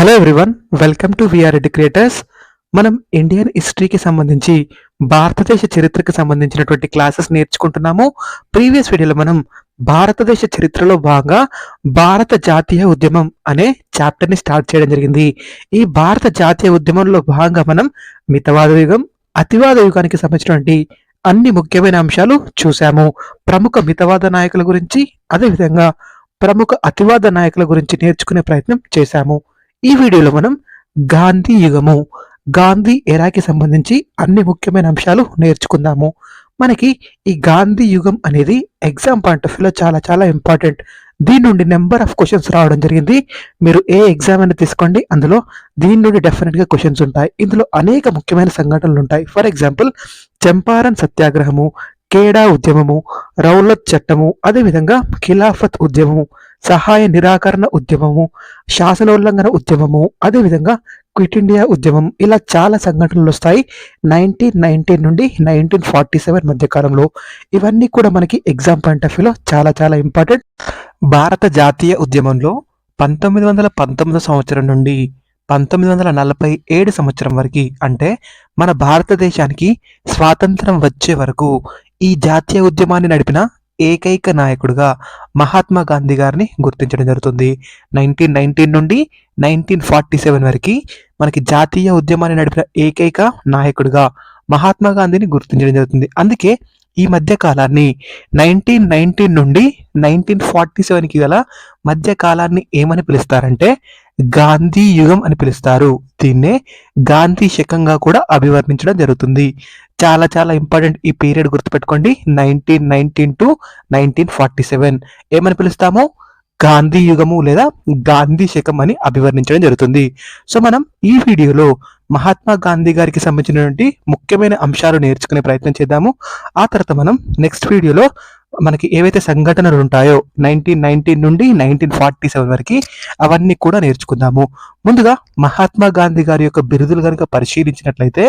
Hello everyone welcome to VR Reddy creators మనం Indian హిస్టరీకి సంబంధించి భారతదేశ చరిత్రకు సంబంధించినటువంటి క్లాసెస్ నేర్చుకుంటున్నాము. ప్రీవియస్ వీడియోలో మనం భారతదేశ చరిత్రలో భాగంగా భారత జాతీయ ఉద్యమం అనే చాప్టర్ని స్టార్ట్ చేయడం జరిగింది. ఈ భారత జాతీయ ఉద్యమంలో భాగంగా మనం మితవాద యుగం అతివాద యుగానికి సంబంధించినటువంటి అన్ని ముఖ్యమైన అంశాలు చూశాము. ప్రముఖ మితవాద నాయకుల గురించి అదేవిధంగా ప్రముఖ అతివాద నాయకుల గురించి నేర్చుకునే ప్రయత్నం చేశాము. ఈ వీడియోలో మనం గాంధీ యుగము గాంధీ ఎరాకి సంబంధించి అన్ని ముఖ్యమైన అంశాలు నేర్చుకుందాము. మనకి ఈ గాంధీ యుగం అనేది ఎగ్జామ్ పాయింట్ ఆఫ్ వ్యూలో చాలా చాలా ఇంపార్టెంట్ దీని నుండి నెంబర్ ఆఫ్ క్వశ్చన్స్ రావడం జరిగింది. మీరు ఏ ఎగ్జామ్ అయినా తీసుకోండి. అందులో దీని నుండి డెఫినెట్గా క్వశ్చన్స్ ఉంటాయి. ఇందులో అనేక ముఖ్యమైన సంఘటనలు ఉంటాయి. ఫర్ ఎగ్జాంపుల్ చంపారన్ సత్యాగ్రహము కేడా ఉద్యమము రౌలత్ చట్టము అదేవిధంగా ఖిలాఫత్ ఉద్యమము. సహాయ నిరాకరణ ఉద్యమము శాసనోల్లంఘన ఉద్యమము అదేవిధంగా క్విట్ ఇండియా ఉద్యమం ఇలా చాలా సంఘటనలు వస్తాయి. నైన్టీన్ నైన్టీన్ నుండి నైన్టీన్ ఫార్టీ సెవెన్ మధ్య కాలంలో ఇవన్నీ కూడా మనకి ఎగ్జామ్ పాయింట్ ఆఫ్ వ్యూలో చాలా చాలా ఇంపార్టెంట్ భారత జాతీయ ఉద్యమంలో పంతొమ్మిది వందల పంతొమ్మిదో సంవత్సరం నుండి పంతొమ్మిది వందల నలభై ఏడు సంవత్సరం వరకు అంటే మన భారతదేశానికి స్వాతంత్రం వచ్చే వరకు ఈ జాతీయ ఉద్యమాన్ని నడిపిన ఏకైక నాయకుడిగా మహాత్మా గాంధీ గారిని గుర్తించడం జరుగుతుంది. నైన్టీన్ నైన్టీన్ నుండి నైన్టీన్ ఫార్టీ సెవెన్ వరకు మనకి జాతీయ ఉద్యమాన్ని నడిపిన ఏకైక నాయకుడిగా మహాత్మా గాంధీని గుర్తించడం జరుగుతుంది. అందుకే ఈ మధ్య కాలాన్ని నైన్టీన్ నైన్టీన్ నుండి నైన్టీన్ ఫార్టీ సెవెన్కి గల మధ్య కాలాన్ని ఏమని పిలుస్తారంటే గాంధీ యుగం అని పిలుస్తారు. దీన్నే గాంధీ శకంగా కూడా అభివర్ణించడం జరుగుతుంది. చాలా చాలా ఇంపార్టెంట్ ఈ పీరియడ్ గుర్తుపెట్టుకోండి. Nineteen nineteen to nineteen forty seven ఏమని పిలుస్తాము? గాంధీ యుగము లేదా గాంధీ శకం అని అభివర్ణించడం జరుగుతుంది. సో మనం ఈ వీడియోలో మహాత్మా గాంధీ గారికి సంబంధించినటువంటి ముఖ్యమైన అంశాలు నేర్చుకునే ప్రయత్నం చేద్దాము. ఆ తర్వాత మనం నెక్స్ట్ వీడియోలో మనకి ఏవైతే సంఘటనలు ఉంటాయో నైన్టీన్ నైన్టీన్ నుండి నైన్టీన్ ఫార్టీ సెవెన్ వరకు అవన్నీ కూడా నేర్చుకుందాము. ముందుగా మహాత్మా గాంధీ గారి యొక్క బిరుదులు కనుక పరిశీలించినట్లయితే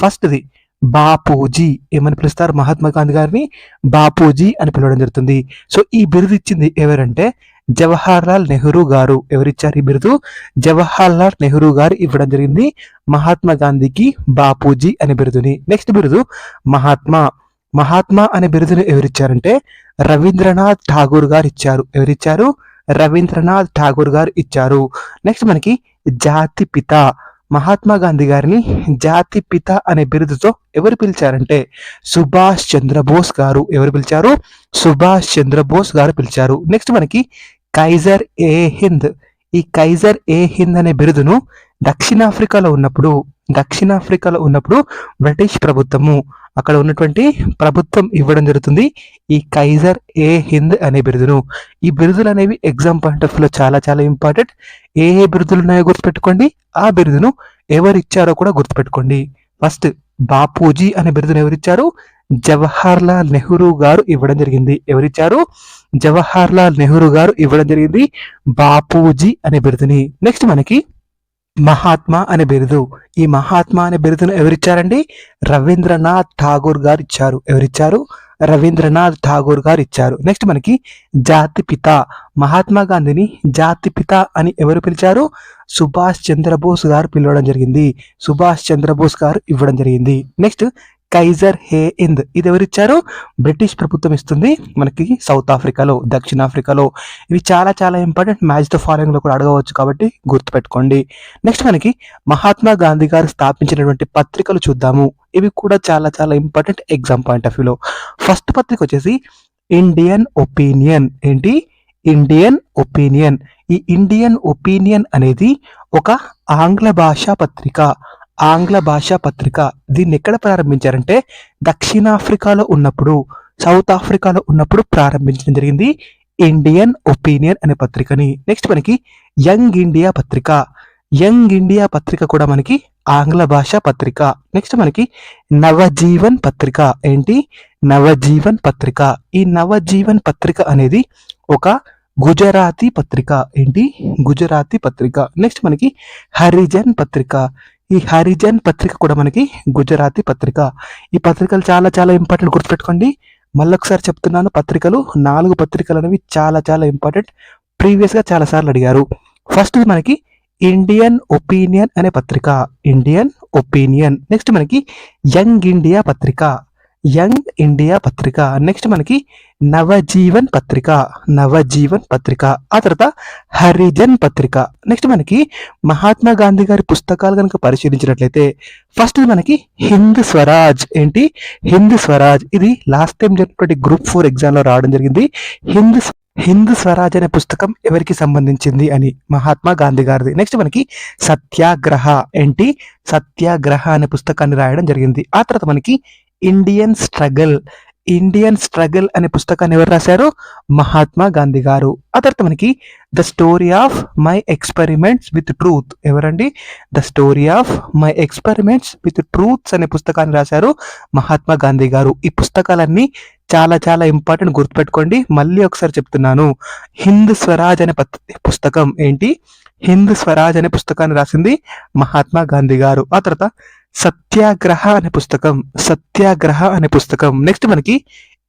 ఫస్ట్ది బాపూజీ ఏమని పిలుస్తారు? మహాత్మా గాంధీ గారిని బాపూజీ అని పిలవడం జరుగుతుంది. సో ఈ బిరుదు ఇచ్చింది ఎవరంటే జవహర్ లాల్ నెహ్రూ గారు. ఎవరిచ్చారు ఈ బిరుదు? జవహర్ లాల్ నెహ్రూ గారు ఇవ్వడం జరిగింది మహాత్మా గాంధీకి బాపూజీ అనే బిరుదుని. నెక్స్ట్ బిరుదు మహాత్మా. మహాత్మా అనే బిరుదును ఎవరిచ్చారంటే రవీంద్రనాథ్ ఠాగూర్ గారు ఇచ్చారు. ఎవరిచ్చారు? రవీంద్రనాథ్ ఠాగూర్ గారు ఇచ్చారు. నెక్స్ట్ మనకి జాతి పిత. మహాత్మా గాంధీ గారిని జాతి పిత అనే బిరుదుతో ఎవరు పిలిచారంటే సుభాష్ చంద్రబోస్ గారు. ఎవరు పిలిచారు? సుభాష్ చంద్రబోస్ గారు పిలిచారు. నెక్స్ట్ మనకి కైజర్ ఏ హింద్. ఈ కైజర్ ఏ హింద్ అనే బిరుదును దక్షిణాఫ్రికాలో ఉన్నప్పుడు దక్షిణాఫ్రికాలో ఉన్నప్పుడు బ్రిటిష్ ప్రభుత్వము అక్కడ ఉన్నటువంటి ప్రభుత్వం ఇవ్వడం జరుగుతుంది. ఈ కైజర్ ఏ హింద్ అనే బిరుదును. ఈ బిరుదులు అనేవి ఎగ్జామ్ పాయింట్ ఆఫ్లో చాలా చాలా ఇంపార్టెంట్. ఏ ఏ బిరుదులు ఉన్నాయో గుర్తుపెట్టుకోండి. ఆ బిరుదును ఎవరు ఇచ్చారో కూడా గుర్తుపెట్టుకోండి. ఫస్ట్ బాపూజీ అనే బిరుదును ఎవరిచ్చారు? జవహర్ లాల్ నెహ్రూ గారు ఇవ్వడం జరిగింది. ఎవరిచ్చారు? జవహర్ లాల్ నెహ్రూ గారు ఇవ్వడం జరిగింది. బాపూజీ అనే బిరుదుని. నెక్స్ట్ మనకి మహాత్మా అనే బిరుదు. ఈ మహాత్మా అనే బిరుదును ఎవరిచ్చారండి? రవీంద్రనాథ్ ఠాగూర్ గారు ఇచ్చారు ఎవరిచ్చారు? రవీంద్రనాథ్ ఠాగూర్ గారు ఇచ్చారు నెక్స్ట్ మనకి జాతి పిత. మహాత్మా గాంధీని జాతి పిత అని ఎవరు పిలిచారు? సుభాష్ చంద్రబోస్ గారు పిలవడం జరిగింది. సుభాష్ చంద్రబోస్ గారు ఇవ్వడం జరిగింది. నెక్స్ట్ కైజర్ హే ఇంద్. ఇది ఎవరిచ్చారు బ్రిటిష్ ప్రభుత్వం ఇస్తుంది మనకి సౌత్ ఆఫ్రికాలో దక్షిణాఫ్రికాలో ఇవి చాలా చాలా ఇంపార్టెంట్ మ్యాచ్ ద ఫాలోయింగ్లో కూడా అడగవచ్చు కాబట్టి గుర్తుపెట్టుకోండి. నెక్స్ట్ మనకి మహాత్మా గాంధీ గారు స్థాపించినటువంటి పత్రికలు చూద్దాము. ఇవి కూడా చాలా చాలా ఇంపార్టెంట్ ఎగ్జామ్ పాయింట్ ఆఫ్ వ్యూలో ఫస్ట్ పత్రిక వచ్చేసి ఇండియన్ ఒపీనియన్ ఏంటి? ఇండియన్ ఒపీనియన్ ఈ ఇండియన్ ఒపీనియన్ అనేది ఒక ఆంగ్ల భాషా పత్రిక. ఆంగ్ల భాషా పత్రిక దీన్ని ఎక్కడ ప్రారంభించారంటే దక్షిణాఫ్రికాలో ఉన్నప్పుడు సౌత్ ఆఫ్రికాలో ఉన్నప్పుడు ప్రారంభించడం జరిగింది. ఇండియన్ ఒపీనియన్ అనే పత్రికని. నెక్స్ట్ మనకి యంగ్ ఇండియా పత్రిక. యంగ్ ఇండియా పత్రిక కూడా మనకి ఆంగ్ల భాష పత్రిక. నెక్స్ట్ మనకి నవజీవన్ పత్రిక. ఏంటి? నవజీవన్ పత్రిక. ఈ నవజీవన్ పత్రిక అనేది ఒక గుజరాతీ పత్రిక. ఏంటి? గుజరాతీ పత్రిక. నెక్స్ట్ మనకి హరిజన్ పత్రిక. ఈ హరిజన్ పత్రిక కూడా మనకి గుజరాతీ పత్రిక. ఈ పత్రికలు చాలా చాలా ఇంపార్టెంట్ గుర్తుపెట్టుకోండి. మళ్ళొకసారి చెప్తున్నాను పత్రికలు నాలుగు పత్రికలు అనేవి చాలా చాలా ఇంపార్టెంట్ ప్రీవియస్గా చాలా సార్లు అడిగారు. ఫస్ట్ మనకి ఇండియన్ ఒపీనియన్ అనే పత్రిక. ఇండియన్ ఒపీనియన్ నెక్స్ట్ మనకి యంగ్ ఇండియా పత్రిక. యంగ్ ఇండియా పత్రిక. నెక్స్ట్ మనకి నవజీవన్ పత్రిక. నవజీవన్ పత్రిక. ఆ తర్వాత హరిజన్ పత్రిక. నెక్స్ట్ మనకి మహాత్మా గాంధీ గారి పుస్తకాలు కనుక పరిశీలించినట్లయితే ఫస్ట్ మనకి హింద్ స్వరాజ్. ఏంటి? హింద్ స్వరాజ్. ఇది లాస్ట్ టైం జరిగినటువంటి గ్రూప్ ఫోర్ ఎగ్జామ్లో రావడం జరిగింది. హింద్ హింద్ స్వరాజ్ అనే పుస్తకం ఎవరికి సంబంధించింది అని మహాత్మా గాంధీ గారిది. నెక్స్ట్ మనకి సత్యాగ్రహ. ఏంటి? సత్యాగ్రహ అనే పుస్తకాన్ని రాయడం జరిగింది. ఆ తర్వాత మనకి ఇండియన్ స్ట్రగల్ ఇండియన్ స్ట్రగల్ అనే పుస్తకాన్ని ఎవరు రాశారు? మహాత్మా గాంధీ గారు. ఆ తర్వాత మనకి the story of my experiments with truth ఎవరండి? The story of my experiments with truths అనే పుస్తకాన్ని రాశారు మహాత్మా గాంధీ గారు. ఈ పుస్తకాలన్నీ చాలా చాలా ఇంపార్టెంట్ గుర్తుపెట్టుకోండి. మళ్ళీ ఒకసారి చెప్తున్నాను. హింద్ స్వరాజ్ అనే పుస్తకం ఏంటి? హింద్ స్వరాజ్ అనే పుస్తకాన్ని రాసింది మహాత్మా గాంధీ గారు. ఆ తర్వాత సత్యాగ్రహ అనే పుస్తకం సత్యాగ్రహ అనే పుస్తకం. నెక్స్ట్ మనకి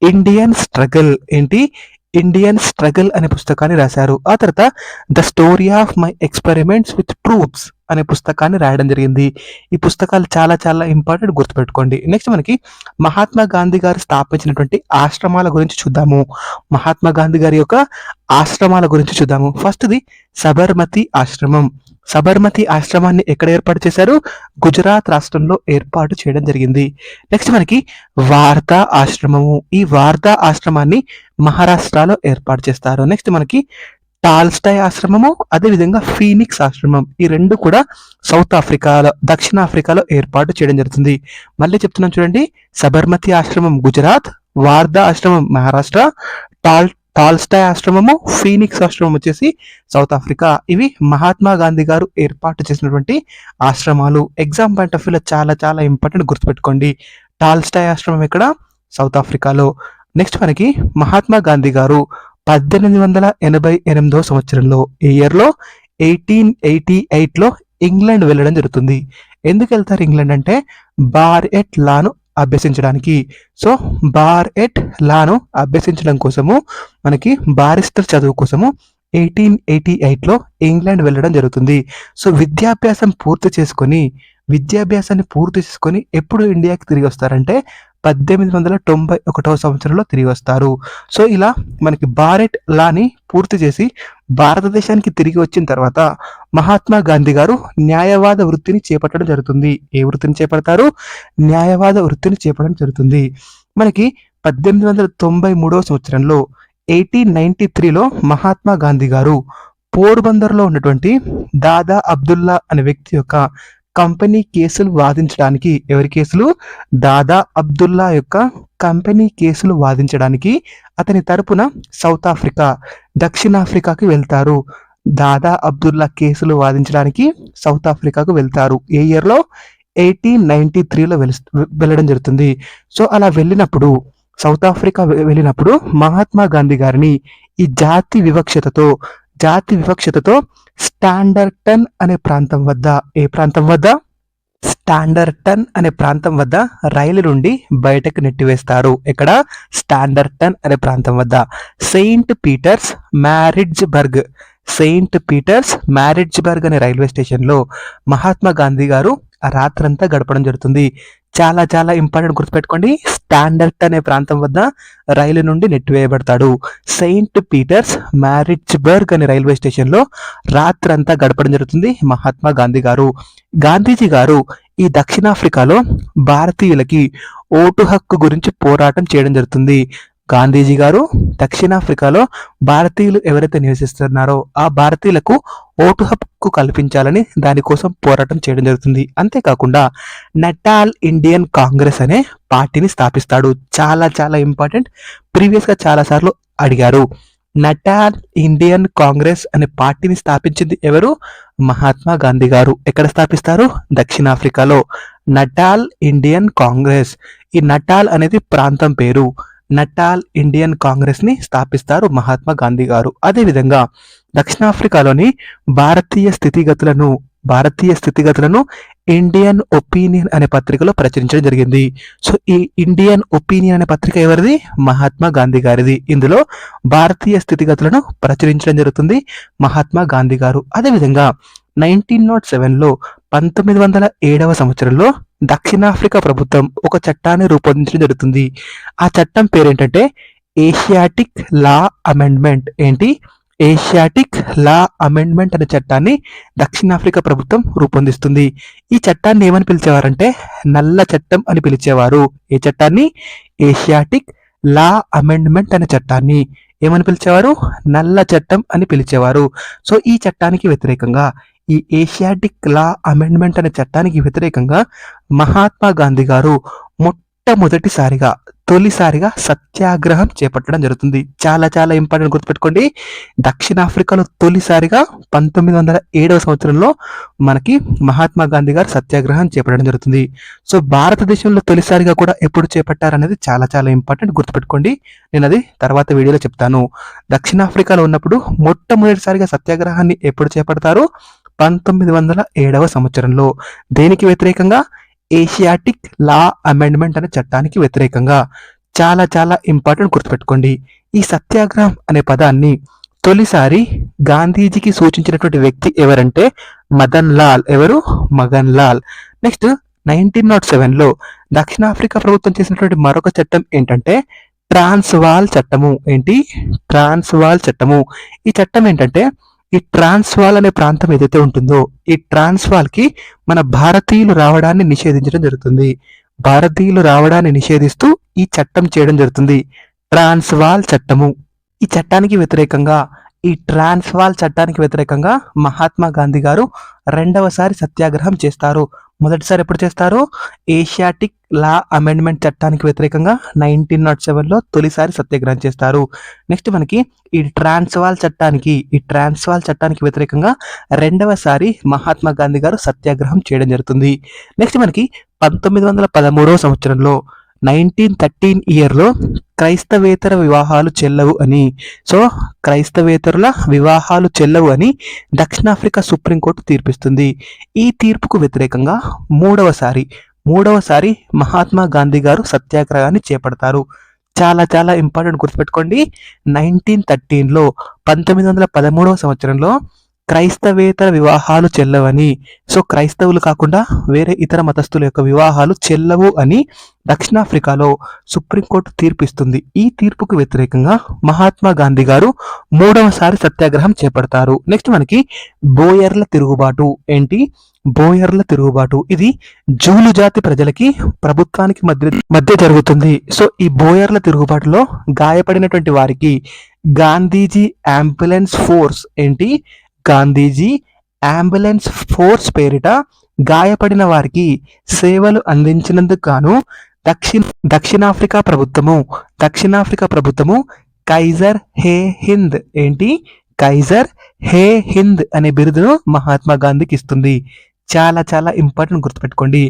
ఇండియన్ స్ట్రగల్ ఏంటి? ఇండియన్ స్ట్రగల్ అనే పుస్తకాన్ని రాశారు. ఆ తర్వాత the story of my experiments with truths అనే పుస్తకాన్ని రాయడం జరిగింది. ఈ పుస్తకాలు చాలా చాలా ఇంపార్టెంట్ గుర్తుపెట్టుకోండి. నెక్స్ట్ మనకి మహాత్మా గాంధీ గారు స్థాపించినటువంటి ఆశ్రమాల గురించి చూద్దాము. మహాత్మా గాంధీ గారి యొక్క ఆశ్రమాల గురించి చూద్దాము. ఫస్ట్ది సబర్మతి ఆశ్రమం. సబర్మతి ఆశ్రమాన్ని ఎక్కడ ఏర్పాటు చేశారు? గుజరాత్ రాష్ట్రంలో ఏర్పాటు చేయడం జరిగింది. నెక్స్ట్ మనకి వార్తా ఆశ్రమము. ఈ వార్తా ఆశ్రమాన్ని మహారాష్ట్రలో ఏర్పాటు చేస్తారు. నెక్స్ట్ మనకి టాల్స్టాయ్ ఆశ్రమము అదేవిధంగా ఫీనిక్స్ ఆశ్రమం. ఈ రెండు కూడా సౌత్ ఆఫ్రికాలో దక్షిణాఫ్రికాలో ఏర్పాటు చేయడం జరుగుతుంది. మళ్ళీ చెప్తున్నాను చూడండి. సబర్మతి ఆశ్రమం గుజరాత్ వార్దా ఆశ్రమం మహారాష్ట్ర టాల్ టాల్స్టాయ్ ఆశ్రమము ఫీనిక్స్ ఆశ్రమం వచ్చేసి సౌత్ ఆఫ్రికా. ఇవి మహాత్మా గాంధీ గారు ఏర్పాటు చేసినటువంటి ఆశ్రమాలు. ఎగ్జామ్ పాయింట్ ఆఫ్ వ్యూలో చాలా చాలా ఇంపార్టెంట్ గుర్తుపెట్టుకోండి. టాల్స్టాయ్ ఆశ్రమం ఎక్కడ? సౌత్ ఆఫ్రికాలో. నెక్స్ట్ మనకి మహాత్మా గాంధీ గారు పద్దెనిమిది వందల ఎనభై ఎనిమిదో సంవత్సరంలో ఈ ఇయర్లో ఎయిటీన్ ఎయిటీ ఎయిట్లో ఇంగ్లాండ్ వెళ్ళడం జరుగుతుంది. ఎందుకు వెళ్తారు ఇంగ్లాండ్ అంటే? బార్ ఎట్ లాను అభ్యసించడానికి. సో బార్ ఎట్ లాను అభ్యసించడం కోసము మనకి బారిస్టర్ చదువు కోసము ఎయిటీన్ ఎయిటీ ఎయిట్లో ఇంగ్లాండ్ వెళ్ళడం జరుగుతుంది. సో విద్యాభ్యాసం పూర్తి చేసుకొని విద్యాభ్యాసాన్ని పూర్తి చేసుకొని ఎప్పుడు ఇండియాకి తిరిగి వస్తారంటే పద్దెనిమిది వందల తొంభై ఒకటవ సంవత్సరంలో తిరిగి వస్తారు సో ఇలా మనకి బారెట్ లాని పూర్తి చేసి భారతదేశానికి తిరిగి వచ్చిన తర్వాత మహాత్మా గాంధీ గారు న్యాయవాద వృత్తిని చేపట్టడం జరుగుతుంది. ఏ వృత్తిని చేపడతారు? న్యాయవాద వృత్తిని చేపట్టడం జరుగుతుంది. మనకి పద్దెనిమిది వందల తొంభై మూడవ సంవత్సరంలో ఎయిటీన్ నైన్టీ త్రీలో మహాత్మా గాంధీ గారు పోర్బందర్లో ఉన్నటువంటి దాదా అబ్దుల్లా అనే వ్యక్తి యొక్క కంపెనీ కేసులు వాదించడానికి ఎవరి కేసులు? దాదా అబ్దుల్లా యొక్క కంపెనీ కేసులు వాదించడానికి అతని తరపున సౌత్ ఆఫ్రికా దక్షిణాఫ్రికాకి వెళ్తారు. దాదా అబ్దుల్లా కేసులు వాదించడానికి సౌత్ ఆఫ్రికాకు వెళ్తారు. ఏ ఇయర్లో ఎయిటీన్ నైన్టీ త్రీలో వెళ్ళడం జరుగుతుంది. సో అలా వెళ్ళినప్పుడు సౌత్ ఆఫ్రికా వెళ్ళినప్పుడు మహాత్మా గాంధీ గారిని ఈ జాతి వివక్షతతో జాతి వివక్షతతో స్టాండర్టన్ అనే ప్రాంతం వద్ద ఏ ప్రాంతం వద్ద? స్టాండర్టన్ అనే ప్రాంతం వద్ద రైలు నుండి బయటకు నెట్టివేస్తారు. ఎక్కడ? స్టాండర్టన్ అనే ప్రాంతం వద్ద. Saint Peters Maritzburg. Saint Peters Maritzburg అనే రైల్వే స్టేషన్లో మహాత్మా గాంధీ గారు రాత్రంతా గడపడం జరుగుతుంది. చాలా చాలా ఇంపార్టెంట్ గుర్తుపెట్టుకోండి. స్టాండర్ట్ అనే ప్రాంతం వద్ద రైలు నుండి నెట్టివేయబడతాడు సెయింట్ పీటర్స్ మ్యారిడ్జ్బర్గ్ అనే రైల్వే స్టేషన్లో రాత్రంతా గడపడం జరుగుతుంది మహాత్మా గాంధీ గారు. గాంధీజీ గారు ఈ దక్షిణాఫ్రికాలో భారతీయులకి ఓటు హక్కు గురించి పోరాటం చేయడం జరుగుతుంది. గాంధీజీ గారు దక్షిణాఫ్రికాలో భారతీయులు ఎవరైతే నివసిస్తున్నారో ఆ భారతీయులకు ఓటు హక్కు కల్పించాలని దానికోసం పోరాటం చేయడం జరుగుతుంది. అంతేకాకుండా నటాల్ ఇండియన్ కాంగ్రెస్ అనే పార్టీని స్థాపిస్తాడు. చాలా చాలా ఇంపార్టెంట్. ప్రీవియస్గా చాలాసార్లు చాలా సార్లు అడిగారు. నటాల్ ఇండియన్ కాంగ్రెస్ అనే పార్టీని స్థాపించింది ఎవరు? మహాత్మా గాంధీ గారు. ఎక్కడ స్థాపిస్తారు? దక్షిణాఫ్రికాలో. Natal Indian congress. ఈ నటాల్ అనేది ప్రాంతం పేరు. నటాల్ ఇండియన్ కాంగ్రెస్ని స్థాపిస్తారు మహాత్మా గాంధీ గారు. అదేవిధంగా దక్షిణాఫ్రికాలోని భారతీయ స్థితిగతులను భారతీయ స్థితిగతులను ఇండియన్ ఒపీనియన్ అనే పత్రికలో ప్రచురించడం జరిగింది. సో ఈ ఇండియన్ ఒపీనియన్ అనే పత్రిక ఎవరిది? మహాత్మా గాంధీ గారిది. ఇందులో భారతీయ స్థితిగతులను ప్రచురించడం జరుగుతుంది మహాత్మా గాంధీ గారు. అదేవిధంగా నైన్టీన్ నాట్ సెవెన్లో పంతొమ్మిది వందల ఏడవ సంవత్సరంలో దక్షిణాఫ్రికా ప్రభుత్వం ఒక చట్టాన్ని రూపొందించడం జరుగుతుంది. ఆ చట్టం పేరేంటంటే ఏషియాటిక్ లా అమెండ్మెంట్ ఏంటి? ఏషియాటిక్ లా అమెండ్మెంట్ అనే చట్టాన్ని దక్షిణాఫ్రికా ప్రభుత్వం రూపొందిస్తుంది. ఈ చట్టాన్ని ఏమని పిలిచేవారంటే నల్ల చట్టం అని పిలిచేవారు. ఏ చట్టాన్ని? ఏషియాటిక్ లా అమెండ్మెంట్ అనే చట్టాన్ని. ఏమని పిలిచేవారు? నల్ల చట్టం అని పిలిచేవారు. సో ఈ చట్టానికి వ్యతిరేకంగా ఈ ఏషియాటిక్ లా అమెండ్మెంట్ అనే చట్టానికి వ్యతిరేకంగా మహాత్మా గాంధీ గారు మొట్టమొదటిసారిగా తొలిసారిగా సత్యాగ్రహం చేపట్టడం జరుగుతుంది. చాలా చాలా ఇంపార్టెంట్ గుర్తుపెట్టుకోండి. దక్షిణాఫ్రికాలో తొలిసారిగా పంతొమ్మిది వందల ఏడవ సంవత్సరంలో మనకి మహాత్మా గాంధీ గారు సత్యాగ్రహం చేపట్టడం జరుగుతుంది. సో భారతదేశంలో తొలిసారిగా కూడా ఎప్పుడు చేపట్టారనేది చాలా చాలా ఇంపార్టెంట్ గుర్తుపెట్టుకోండి. నేను అది తర్వాత వీడియోలో చెప్తాను. దక్షిణాఫ్రికాలో ఉన్నప్పుడు మొట్టమొదటిసారిగా సత్యాగ్రహాన్ని ఎప్పుడు చేపడతారు? పంతొమ్మిది వందల ఏడవ సంవత్సరంలో దేనికి వ్యతిరేకంగా? ఏషియాటిక్ లా అమెండ్మెంట్ అనే చట్టానికి వ్యతిరేకంగా. చాలా చాలా ఇంపార్టెంట్ గుర్తుపెట్టుకోండి. ఈ సత్యాగ్రహం అనే పదాన్ని తొలిసారి గాంధీజీకి సూచించినటువంటి వ్యక్తి ఎవరంటే మదన్ లాల్. ఎవరు? Magan Lal. Next nineteen nought సెవెన్లో దక్షిణాఫ్రికా ప్రభుత్వం చేసినటువంటి మరొక చట్టం ఏంటంటే ట్రాన్స్వాల్ చట్టము. ఏంటి? ట్రాన్స్వాల్ చట్టము. ఈ చట్టం ఏంటంటే ఈ ట్రాన్స్వాల్ అనే ప్రాంతం ఏదైతే ఉంటుందో ఈ ట్రాన్స్వాల్కి మన భారతీయులు రావడాన్ని నిషేధించడం జరుగుతుంది. భారతీయులు రావడాన్ని నిషేధిస్తూ ఈ చట్టం చేయడం జరుగుతుంది. ట్రాన్స్వాల్ చట్టము. ఈ చట్టానికి వ్యతిరేకంగా ఈ ట్రాన్స్వాల్ చట్టానికి వ్యతిరేకంగా మహాత్మా గాంధీ గారు రెండవసారి సత్యాగ్రహం చేస్తారు. మొదటిసారి ఎప్పుడు చేస్తారు? ఏషియాటిక్ లా అమెండ్మెంట్ చట్టానికి వ్యతిరేకంగా నైన్టీన్ నాట్ సెవెన్లో తొలిసారి సత్యాగ్రహం చేస్తారు. నెక్స్ట్ మనకి ఈ ట్రాన్స్వాల్ చట్టానికి ఈ ట్రాన్స్వాల్ చట్టానికి వ్యతిరేకంగా రెండవసారి మహాత్మా గాంధీ గారు సత్యాగ్రహం చేయడం జరుగుతుంది. నెక్స్ట్ మనకి పంతొమ్మిది వందల పదమూడవ సంవత్సరంలో నైన్టీన్ థర్టీన్ ఇయర్లో క్రైస్తవేతర వివాహాలు చెల్లవు అని. సో క్రైస్తవేతరుల వివాహాలు చెల్లవు అని దక్షిణాఫ్రికా సుప్రీంకోర్టు తీర్పిస్తుంది. ఈ తీర్పుకు వ్యతిరేకంగా మూడవసారి మూడవసారి మహాత్మా గాంధీ గారు సత్యాగ్రహాన్ని చేపడతారు. చాలా చాలా ఇంపార్టెంట్ గుర్తుపెట్టుకోండి. నైన్టీన్ థర్టీన్లో పంతొమ్మిది వందల పదమూడవ సంవత్సరంలో క్రైస్తవేతర వివాహాలు చెల్లవని. సో క్రైస్తవులు కాకుండా వేరే ఇతర మతస్థుల యొక్క వివాహాలు చెల్లవు అని దక్షిణాఫ్రికాలో సుప్రీంకోర్టు తీర్పిస్తుంది. ఈ తీర్పుకు వ్యతిరేకంగా మహాత్మా గాంధీ గారు మూడవసారి సత్యాగ్రహం చేపడతారు. నెక్స్ట్ మనకి బోయర్ల తిరుగుబాటు. ఏంటి? బోయర్ల తిరుగుబాటు. ఇది జూలు జాతి ప్రజలకి ప్రభుత్వానికి మధ్య మధ్య జరుగుతుంది. సో ఈ బోయర్ల తిరుగుబాటులో గాయపడినటువంటి వారికి గాంధీజీ అంబులెన్స్ ఫోర్స్ ఏంటి? గాంధీజీ అంబులెన్స్ ఫోర్స్ పేరిట గాయపడిన వారికి సేవలు అందించినందుకు గాను దక్షిణ దక్షిణాఫ్రికా ప్రభుత్వము దక్షిణాఫ్రికా ప్రభుత్వము కైజర్ హే హింద్ ఏంటి? కైజర్ హే హింద్ అనే బిరుదును మహాత్మా గాంధీకి ఇస్తుంది. చాలా చాలా ఇంపార్టెంట్ గుర్తుపెట్టుకోండి.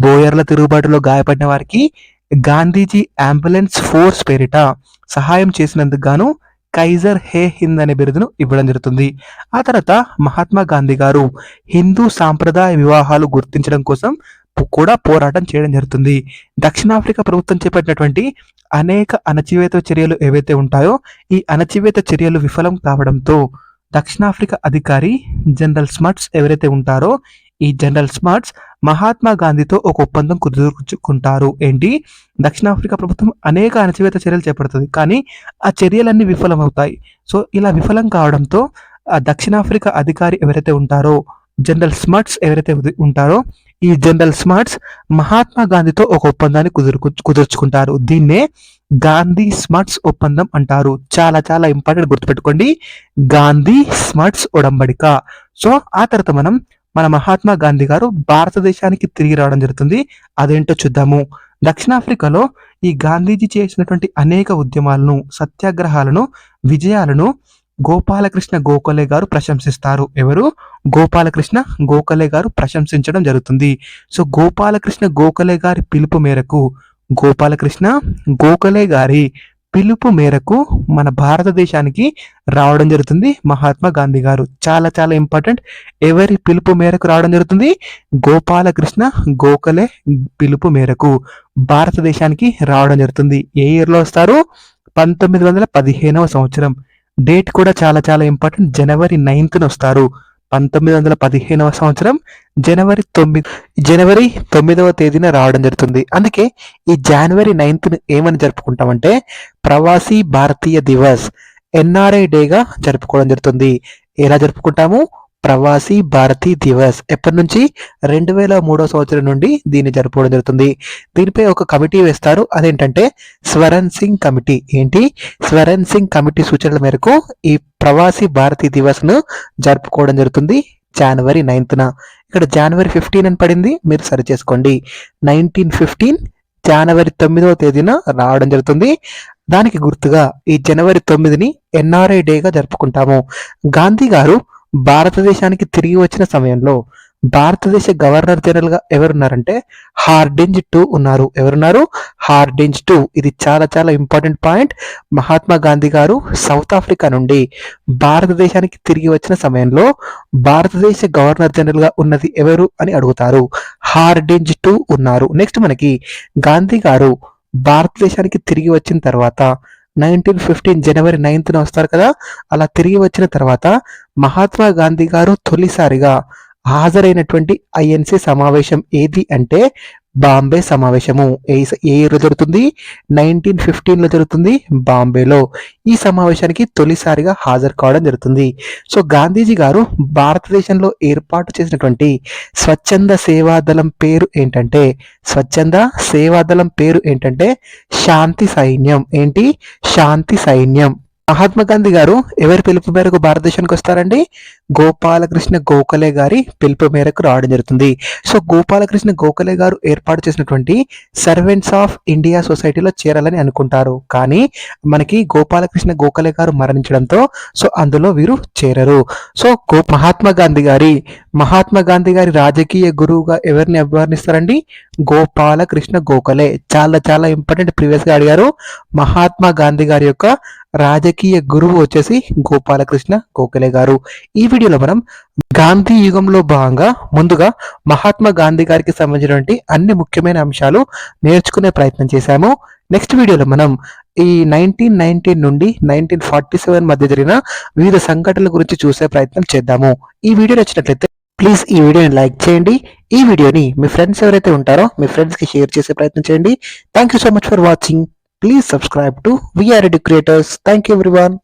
బోయర్ల తిరుగుబాటులో గాయపడిన వారికి గాంధీజీ అంబులెన్స్ ఫోర్స్ పేరిట సహాయం చేసినందుకు గాను కైజర్ హే హింద్ అనే బిరుదును ఇవ్వడం జరుగుతుంది. ఆ తర్వాత మహాత్మా గాంధీ గారు హిందూ సాంప్రదాయ వివాహాలు గుర్తించడం కోసం కూడా పోరాటం చేయడం జరుగుతుంది. దక్షిణాఫ్రికా ప్రభుత్వం చేపట్టినటువంటి అనేక అణచివేత చర్యలు ఏవైతే ఉంటాయో ఈ అణచివేత చర్యలు విఫలం కావడంతో దక్షిణాఫ్రికా అధికారి జనరల్ స్మార్ట్స్ ఎవరైతే ఉంటారో ఈ జనరల్ స్మార్ట్స్ మహాత్మా గాంధీతో ఒక ఒప్పందం కుదుర్చుకుంటారు. ఏంటి? దక్షిణాఫ్రికా ప్రభుత్వం అనేక అణచివేత చర్యలు చేపడుతుంది. కానీ ఆ చర్యలన్నీ విఫలమవుతాయి. సో ఇలా విఫలం కావడంతో ఆ దక్షిణాఫ్రికా అధికారి ఎవరైతే ఉంటారో జనరల్ స్మార్ట్స్ ఎవరైతే ఉంటారో ఈ జనరల్ స్మార్ట్స్ మహాత్మా గాంధీతో ఒక ఒప్పందాన్ని కుదుర్చు కుదుర్చుకుంటారు. దీన్నే గాంధీ స్మార్ట్స్ ఒప్పందం అంటారు. చాలా చాలా ఇంపార్టెంట్ గుర్తుపెట్టుకోండి. గాంధీ స్మార్ట్స్ ఒడంబడిక. సో ఆ తర్వాత మనం మన మహాత్మా గాంధీ గారు భారతదేశానికి తిరిగి రావడం జరుగుతుంది. అదేంటో చూద్దాము. దక్షిణాఫ్రికాలో ఈ గాంధీజీ చేసినటువంటి అనేక ఉద్యమాలను సత్యాగ్రహాలను విజయాలను గోపాలకృష్ణ గోఖలే గారు ప్రశంసిస్తారు. ఎవరు? గోపాలకృష్ణ గోఖలే గారు ప్రశంసించడం జరుగుతుంది. సో గోపాలకృష్ణ గోఖలే గారి పిలుపు మేరకు గోపాలకృష్ణ గోఖలే గారి పిలుపు మేరకు మన భారతదేశానికి రావడం జరుగుతుంది మహాత్మా గాంధీ గారు. చాలా చాలా ఇంపార్టెంట్. ఎవరి పిలుపు మేరకు రావడం జరుగుతుంది? గోపాలకృష్ణ గోఖలే పిలుపు మేరకు భారతదేశానికి రావడం జరుగుతుంది. ఏ ఇయర్లో వస్తారు? పంతొమ్మిది వందల పదిహేనవ సంవత్సరం. డేట్ కూడా చాలా చాలా ఇంపార్టెంట్. జనవరి నైన్త్న వస్తారు. పంతొమ్మిది వందల పదిహేనవ సంవత్సరం జనవరి తొమ్మిది జనవరి తొమ్మిదవ తేదీన రావడం జరుగుతుంది. అందుకే ఈ జనవరి నైన్త్ ఏమని జరుపుకుంటామంటే ప్రవాసీ భారతీయ దివస్ ఎన్ఆర్ఐ డేగా జరుపుకోవడం జరుగుతుంది. ఎలా జరుపుకుంటాము? ప్రవాసీ భారతీ దివస్ ఎప్పటి నుంచి? రెండు వేల మూడో సంవత్సరం నుండి దీన్ని జరుపుకోవడం జరుగుతుంది. దీనిపై ఒక కమిటీ వేస్తారు. అదేంటంటే స్వరణ్ సింగ్ కమిటీ. ఏంటి? స్వరణ్ సింగ్ కమిటీ సూచనల మేరకు ఈ ప్రవాసీ భారతీ దివస్ను జరుపుకోవడం జరుగుతుంది జనవరి నైన్త్న. ఇక్కడ జనవరి ఫిఫ్టీన్ అని పడింది. మీరు సరి చేసుకోండి. నైన్టీన్ ఫిఫ్టీన్ జనవరి తొమ్మిదవ తేదీన రావడం జరుగుతుంది. దానికి గుర్తుగా ఈ జనవరి తొమ్మిదిని ఎన్ఆర్ఐ డేగా జరుపుకుంటాము. గాంధీ గారు భారతదేశానికి తిరిగి వచ్చిన సమయంలో భారతదేశ గవర్నర్ జనరల్గా ఎవరున్నారంటే హార్డింజ్ టూ ఉన్నారు. ఎవరున్నారు? Hardinge two. ఇది చాలా చాలా ఇంపార్టెంట్ పాయింట్. మహాత్మా గాంధీ గారు సౌత్ ఆఫ్రికా నుండి భారతదేశానికి తిరిగి వచ్చిన సమయంలో భారతదేశ గవర్నర్ జనరల్గా ఉన్నది ఎవరు అని అడుగుతారు. హార్డింజ్ టూ ఉన్నారు. నెక్స్ట్ మనకి గాంధీ గారు భారతదేశానికి తిరిగి వచ్చిన తర్వాత నైన్టీన్ ఫిఫ్టీన్ జనవరి నైన్త్న వస్తారు కదా? అలా తిరిగి వచ్చిన తర్వాత మహాత్మా గాంధీ గారు తొలిసారిగా హాజరైనటువంటి ఐఎన్సి సమావేశం ఏది అంటే బాంబే సమావేశము. ఏ ఏ ఇయర్లో జరుగుతుంది? నైన్టీన్ ఫిఫ్టీన్లో జరుగుతుంది బాంబేలో. ఈ సమావేశానికి తొలిసారిగా హాజరు కావడం జరుగుతుంది. సో గాంధీజీ గారు భారతదేశంలో ఏర్పాటు చేసినటువంటి స్వచ్ఛంద సేవాదళం పేరు ఏంటంటే స్వచ్ఛంద సేవాదళం పేరు ఏంటంటే శాంతి సైన్యం. ఏంటి? శాంతి సైన్యం. మహాత్మా గాంధీ గారు ఎవరి పిలుపు మేరకు భారతదేశానికి వస్తారండి? గోపాలకృష్ణ గోఖలే గారి పిలుపు మేరకు రావడం జరుగుతుంది. సో గోపాలకృష్ణ గోఖలే గారు ఏర్పాటు చేసినటువంటి సర్వెంట్స్ ఆఫ్ ఇండియా సొసైటీలో చేరాలని అనుకుంటారు. కానీ మనకి గోపాలకృష్ణ గోఖలే గారు మరణించడంతో సో అందులో వీరు చేరరు. సో గో మహాత్మా గాంధీ గారి మహాత్మా గాంధీ గారి రాజకీయ గురువుగా ఎవరిని అభివర్ణిస్తారండి? గోపాలకృష్ణ గోఖలే. చాలా చాలా ఇంపార్టెంట్ ప్రీవియస్గా అడిగారు. మహాత్మా గాంధీ గారి యొక్క రాజకీయ గురువు వచ్చేసి గోపాలకృష్ణ గోఖలే గారు. ఈ వీడియోలో మనం గాంధీ యుగంలో భాగంగా ముందుగా మహాత్మా గాంధీ గారికి సంబంధించినటువంటి అన్ని ముఖ్యమైన అంశాలు నేర్చుకునే ప్రయత్నం చేశాము. నెక్స్ట్ వీడియోలో మనం ఈ నైన్టీన్ నైన్టీన్ నుండి నైన్టీన్ ఫార్టీ సెవెన్ మధ్య జరిగిన వివిధ సంఘటనల గురించి చూసే ప్రయత్నం చేద్దాము. ఈ వీడియో నచ్చినట్లయితే ప్లీజ్ ఈ వీడియోని లైక్ చేయండి. ఈ వీడియోని మీ ఫ్రెండ్స్ ఎవరైతే ఉంటారో మీ ఫ్రెండ్స్కి షేర్ చేసే ప్రయత్నం చేయండి. Thank you so much for watching please subscribe to VR creators thank you everyone